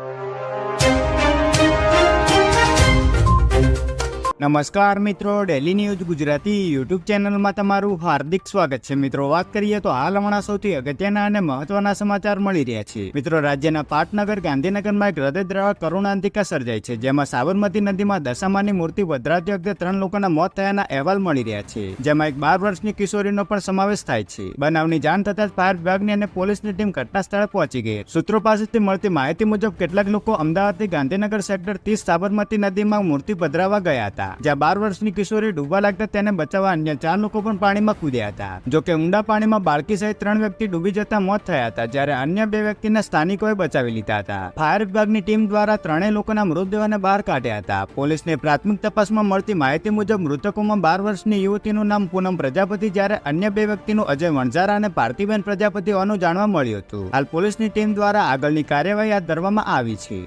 you. નમસ્કાર મિત્રો daily news Gujarati YouTube ચેનલમાં તમારું હાર્દિક સ્વાગત છે. મિત્રો, વાત કરીએ તો હાલ હમણાં સૌથી અગત્યના અને મહત્વના સમાચાર મળી રહ્યા છે. મિત્રો, રાજ્યના પાટનગર, ગાંધીનગરમાં એક હૃદયદ્રાવક કરુણાંતિકા સર્જાઈ છે, જેમાં સાબરમતી નદીમાં દશામાની મૂર્તિ વધરાતી વખતે ત્રણ લોકોના મોત થયાના અહેવાલ મળી રહ્યા છે, જેમાં એક બાર વર્ષની કિશોરીનો પણ સમાવેશ થાય છે. બનાવની જાણ થતાં જ ફાયર વિભાગની અને પોલીસની ટીમ ઘટના સ્થળે પહોંચી ગઈ. સૂત્રો પાસેથી મળતી માહિતી મુજબ, કેટલાક લોકો અમદાવાદથી ગાંધીનગર સેક્ટર ત્રીસ સાબરમતી નદીમાં મૂર્તિ પધરાવવા ગયા હતા. જ્યાં બાર વર્ષની કિશોરી ડૂબવા લાગતા તેને બચાવવા અન્ય ચાર લોકો પણ પાણીમાં કૂદ્યા હતા. જો કે ઊંડા પાણીમાં બાળકી સહિત ત્રણ વ્યક્તિ ડૂબી જતા મોત થયા હતા, જ્યારે અન્ય બે વ્યક્તિને સ્થાનિકોએ બચાવી લીધા હતા. ફાયર વિભાગની ટીમ દ્વારા ત્રણેય લોકોના મૃતદેહોને બહાર કાઢ્યા હતા. પોલીસને પ્રાથમિક તપાસમાં મળતી માહિતી મુજબ મૃતકોમાં બાર વર્ષની યુવતીનું નામ પૂનમ પ્રજાપતિ, જ્યારે અન્ય બે વ્યક્તિનું અજય વણઝારા અને ભારતીબેન પ્રજાપતિ હોવાનું જાણવા મળ્યું હતું. હાલ પોલીસની ટીમ દ્વારા આગળની કાર્યવાહી હાથ ધરવામાં આવી છે.